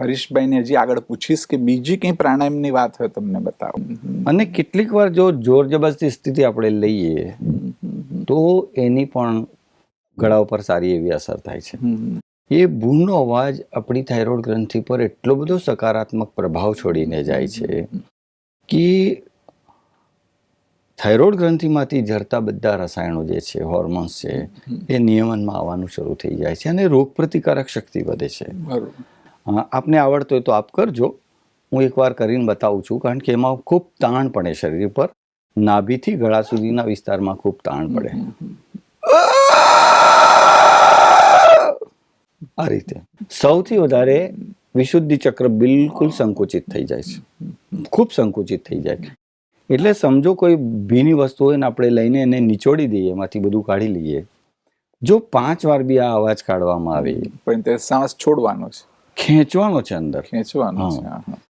હરીશભાઈને હજી આગળ પૂછીશ કે બીજી કઈ પ્રાણાયામની વાત હોય તમને બતાવો. અને કેટલીક વાર જો જોર જબરજસ્તી સ્થિતિ આપણે લઈએ તો એની પણ ગળા ઉપર સારી એવી અસર થાય છે. એ ભૂનો અવાજ આપણી થાઇરોઇડ ગ્રંથિ પર એટલો બધો સકારાત્મક પ્રભાવ છોડીને જાય છે કે થાઇરોઇડ ગ્રંથિમાંથી ઝરતા બધા રસાયણો જે છે હોર્મોન્સ છે એ નિયમનમાં આવવાનું શરૂ થઈ જાય છે અને રોગ પ્રતિકારક શક્તિ વધે છે. બરોબર. આપને આવડતું હોય તો આપ કરજો. હું એકવાર કરીને બતાવું છું કારણ કે એમાં ખૂબ તાણ પડે શરીર પર. નાભીથી ગળા સુધીના વિસ્તારમાં ખૂબ તાણ પડે. આ રીતે. સૌથી વધારે વિશુદ્ધિ ચક્ર બિલકુલ સંકુચિત થઈ જાય છે. ખૂબ સંકુચિત થઈ જાય છે. એટલે સમજો કોઈ ભીની વસ્તુ હોય ને આપણે લઈને એને નિચોડી દઈએ એમાંથી બધું કાઢી લઈએ. જો પાંચ વાર બી આ અવાજ કાઢવામાં આવે. પણ તે શ્વાસ છોડવાનો છે. ખેંચવાનો છે અંદર ખેંચવાનો હા. છે હા, હા.